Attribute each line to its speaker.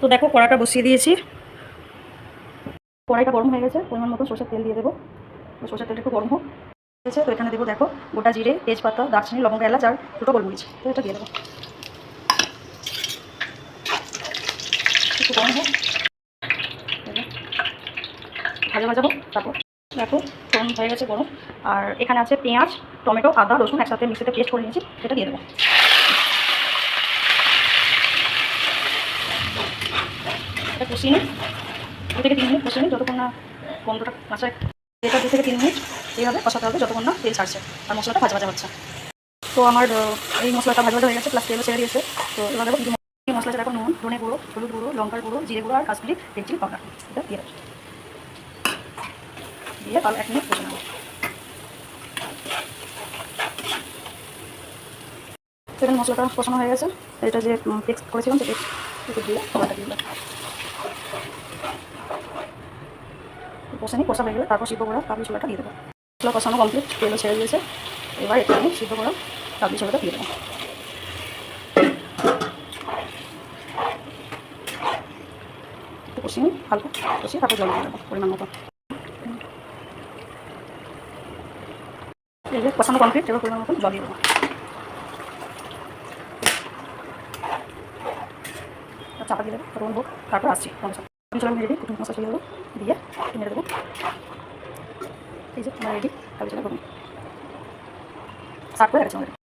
Speaker 1: তো দেখো কড়াটা বসিয়ে দিয়েছি। কড়াইটা গরম হয়ে গেছে, পরিমাণ মতো সরষের তেল দিয়ে দেবো। তো সরষের তেলটা একটু গরম হোক। আছে তো এখানে দেবো দেখো গোটা জিরে, তেজপাতা, দারচিনি, লবঙ্গ, এলাচ আর দুটো গোলমরিচ। তো এটা দিয়ে দেবো। একটু গরম হোক। ভাজা ভাজা হোক, তারপর দেখো ফোড়ন হয়ে গেছে গরম। আর এখানে আছে পেঁয়াজ, টমেটো, আদা, রসুন একসাথে মিক্সিতে পেস্ট করে নিয়েছি, সেটা দিয়ে দেবো। কষিয়ে নিই দু থেকে তিন মিনিট কষিয়ে নিই, যতক্ষণ না গন্ধটা কাঁচা এটা দু থেকে তিন মিনিট এইভাবে কষাতে হবে, যতক্ষণ না তেল ছাড়ছে আর মশলাটা ভাজা ভাজা হচ্ছে। তো আমার এই মশলাটা ভাজা ভাজা হয়ে গেছে প্লাস তেলও ছেড়ে দিয়েছে। তো এবার দেখো এই মশলাটা এখন নুন, ধনে গুঁড়ো, হলুদ গুঁড়ো, লঙ্কার গুঁড়ো, জিরে গুঁড়ো আর কাশ্মীরি রেড চিলি পাউডার এটা দিয়ে দেবো। দিয়ে ভালো এক মিনিট কষে নেব। সেখানে মশলাটা কষানো হয়ে গেছে। এটা যে পেক্স করেছিলাম সেটা একটু দিয়ে খাবারটা দিয়ে দিলাম। কষে নিই কষা হয়ে গেলে তারপর সিদ্ধ করা কাবলি ছোলাটা দিয়ে দেবো। মশলা কষানো কমপ্লিট তেলও ছেড়ে দিয়েছে। এবার একটু আমি সিদ্ধ করা কাবলি ছোলাটা দিয়ে দেবো। কষিয়ে হালকা কষিয়ে তারপর জল দিয়ে দেবো পরিমাণ মতো। এই যে কষানো কমপ্লিট, এবার পরিমাণ মতো জল দিয়ে দেবো। চাপা দিয়ে দেবো তখন হোক তারপর আসছি আমি মেরে দিই কুটুম মশলা দিয়ে দেবো, দিয়ে মেরে দেবো। এই যে রেডি তাহলে চলে সার্ভ করে রাখছি